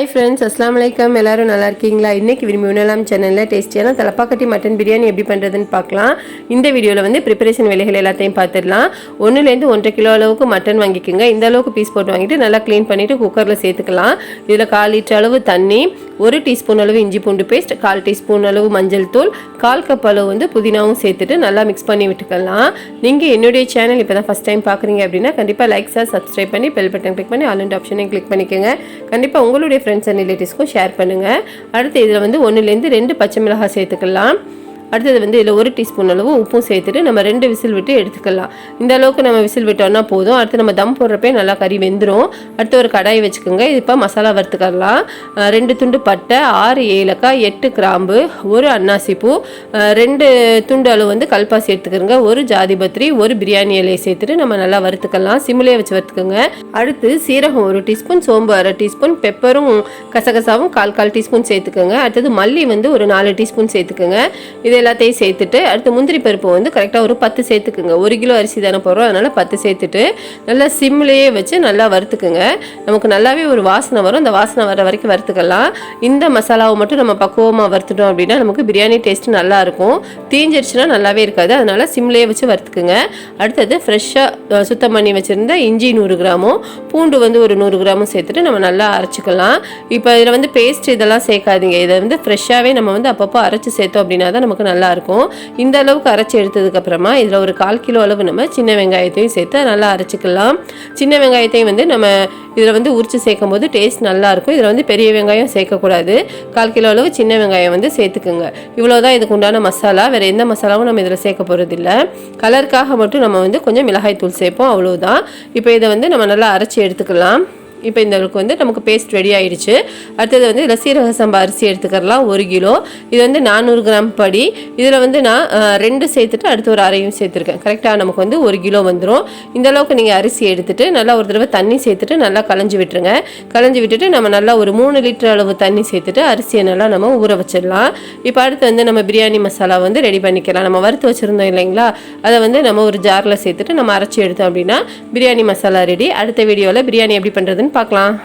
Hi friends அஸ்லாம் வலைக்கம் எல்லோரும் நல்லா இருக்கீங்களா? இன்றைக்கி விரும்பி உணலாம் சேனலில் டேஸ்டியான தலப்பாக்கட்டி மட்டன் பிரியாணி எப்படி பண்ணுறதுன்னு பார்க்கலாம். இந்த வீடியோவில் வந்து ப்ரிப்பரேஷன் வேலைகள் எல்லாத்தையும் பார்த்துடலாம். ஒன்றுலேருந்து ஒன்றரை கிலோ அளவுக்கு மட்டன் வாங்கிக்கோங்க. இந்த அளவுக்கு பீஸ் போட்டு வாங்கிட்டு நல்லா க்ளீன் பண்ணிவிட்டு குக்கரில் சேர்த்துக்கலாம். இதில் கால் லிட்டர் அளவு தண்ணி ஒரு டீஸ்பூன் அளவு இஞ்சி பூண்டு பேஸ்ட் கால் டீஸ்பூன் அளவு மஞ்சள் தூள் கால் கப் அளவு வந்து புதினாவும் சேர்த்துட்டு நல்லா மிக்ஸ் பண்ணி விட்டுக்கலாம். நீங்கள் என்னுடைய சேனல் இப்போ தான் ஃபஸ்ட் டைம் பார்க்குறீங்க அப்படின்னா கண்டிப்பாக லைக் சார் சப்ஸ்கிரைப் பண்ணி பெல் பட்டன் கிளிக் பண்ணி ஆல் ஆப்ஷனையும் கிளிக் பண்ணிக்கோங்க. கண்டிப்பாக உங்களுடைய ஃப்ரெண்ட்ஸ் அண்ட் ரிலேட்டிவ்ஸ்க்கும் ஷேர் பண்ணுங்கள் அடுத்து இதில் வந்து ஒன்றுலேருந்து ரெண்டு பச்சை மிளகாய் சேர்த்துக்கலாம். அடுத்தது வந்து இதில் ஒரு டீஸ்பூன் அளவு உப்பும் சேர்த்துட்டு நம்ம ரெண்டு விசில் விட்டு எடுத்துக்கலாம். இந்த அளவுக்கு நம்ம விசில் விட்டோம்னா போதும். அடுத்து நம்ம தம் போடுறப்பே நல்லா கறி வெந்துடும் அடுத்து ஒரு கடாய் வச்சுக்கோங்க. இது இப்போ மசாலா வறுத்துக்கலாம். ரெண்டு துண்டு பட்டை ஆறு ஏலக்காய் எட்டு கிராம்பு ஒரு அன்னாசி பூ ரெண்டு துண்டு அளவு வந்து கல்பாசி எடுத்துக்கிறோங்க ஒரு ஜாதி பத்திரி ஒரு பிரியாணி இலையை சேர்த்துட்டு நம்ம நல்லா வறுத்துக்கலாம். சிம்லேயே வச்சு வறுத்துக்கோங்க. அடுத்து சீரகம் ஒரு டீஸ்பூன் சோம்பு அரை டீஸ்பூன் பெப்பரும் கசகசாவும் கால் கால் டீஸ்பூன் சேர்த்துக்கோங்க. அடுத்தது மல்லி வந்து ஒரு நாலு டீஸ்பூன் சேர்த்துக்கோங்க. இது எல்லாத்தையும் சேர்த்துட்டு அடுத்து முந்திரி பருப்பு வந்து கரெக்டாக ஒரு பத்து சேர்த்துக்குங்க. ஒரு கிலோ அரிசி தானே போகிறோம் அதனால் பத்து சேர்த்துட்டு நல்லா சிம்லேயே வச்சு நல்லா வறுத்துக்குங்க. நமக்கு நல்லாவே ஒரு வாசனை வரும். அந்த வாசனை வர வரைக்கும் வறுத்துக்கலாம். இந்த மசாலாவை மட்டும் நம்ம பக்குவமாக வறுத்துட்டோம் அப்படின்னா நமக்கு பிரியாணி டேஸ்ட் நல்லாயிருக்கும் தீஞ்சிருச்சுன்னா நல்லாவே இருக்காது. அதனால் சிம்லேயே வச்சு வறுத்துக்குங்க. அடுத்தது ஃப்ரெஷ்ஷாக சுத்தம் பண்ணி வச்சுருந்த இஞ்சி நூறு கிராமும் பூண்டு வந்து ஒரு நூறு கிராமும் சேர்த்துட்டு நம்ம நல்லா அரைச்சிக்கலாம். இப்போ இதில் வந்து பேஸ்ட் இதெல்லாம் சேர்க்காதீங்க. இதை வந்து ஃப்ரெஷ்ஷாகவே நம்ம வந்து அப்பப்போ அரைச்சி சேர்த்தோம் அப்படின்னா தான் நமக்கு நல்லாயிருக்கும். இந்த அளவுக்கு அரைச்சி எடுத்ததுக்கப்புறமா இதில் ஒரு கால் கிலோ அளவு நம்ம சின்ன வெங்காயத்தையும் சேர்த்து நல்லா அரைச்சிக்கலாம். சின்ன வெங்காயத்தையும் வந்து நம்ம இதில் வந்து உரிச்சு சேர்க்கும் போது டேஸ்ட் நல்லாயிருக்கும். இதில் வந்து பெரிய வெங்காயம் சேர்க்கக்கூடாது. கால் கிலோ அளவு சின்ன வெங்காயம் வந்து சேர்த்துக்குங்க. இவ்வளோ தான் இதுக்கு உண்டான மசாலா. வேறு எந்த மசாலாவும் நம்ம இதில் சேர்க்க போகிறதில்ல கலருக்காக மட்டும் நம்ம வந்து கொஞ்சம் மிளகாய் தூள் சேர்ப்போம். அவ்வளோதான் இப்போ இதை வந்து நம்ம நல்லா அரைச்சி எடுத்துக்கலாம். இப்போ இந்த அளவுக்கு வந்து நமக்கு பேஸ்ட் ரெடி ஆயிடுச்சு. அடுத்தது வந்து இதில் சீரக சம்பா அரிசி எடுத்துக்கலாம் ஒரு கிலோ. இது வந்து நானூறு கிராம் படி. இதில் வந்து நான் ரெண்டு சேர்த்துட்டு அடுத்து ஒரு அரையும் சேர்த்துருக்கேன். கரெக்டாக நமக்கு வந்து ஒரு கிலோ வந்துடும் இந்த அளவுக்கு நீங்கள் அரிசி எடுத்துட்டு நல்லா ஒரு தடவை தண்ணி சேர்த்துட்டு நல்லா களைஞ்சி விட்டுருங்க. களைஞ்சி விட்டுட்டு நம்ம நல்லா ஒரு மூணு லிட்டர் அளவு தண்ணி சேர்த்துட்டு அரிசியை நல்லா நம்ம ஊற வச்சிடலாம். இப்போ அடுத்து வந்து நம்ம பிரியாணி மசாலா வந்து ரெடி பண்ணிக்கலாம். நம்ம வறுத்து வச்சுருந்தோம் இல்லைங்களா? அதை வந்து நம்ம ஒரு ஜாரில் சேர்த்துட்டு நம்ம அரைச்சி எடுத்தோம் அப்படின்னா பிரியாணி மசாலா ரெடி அடுத்த வீடியோவில் பிரியாணி எப்படி பண்ணுறதுன்னு பார்க்கலாம்.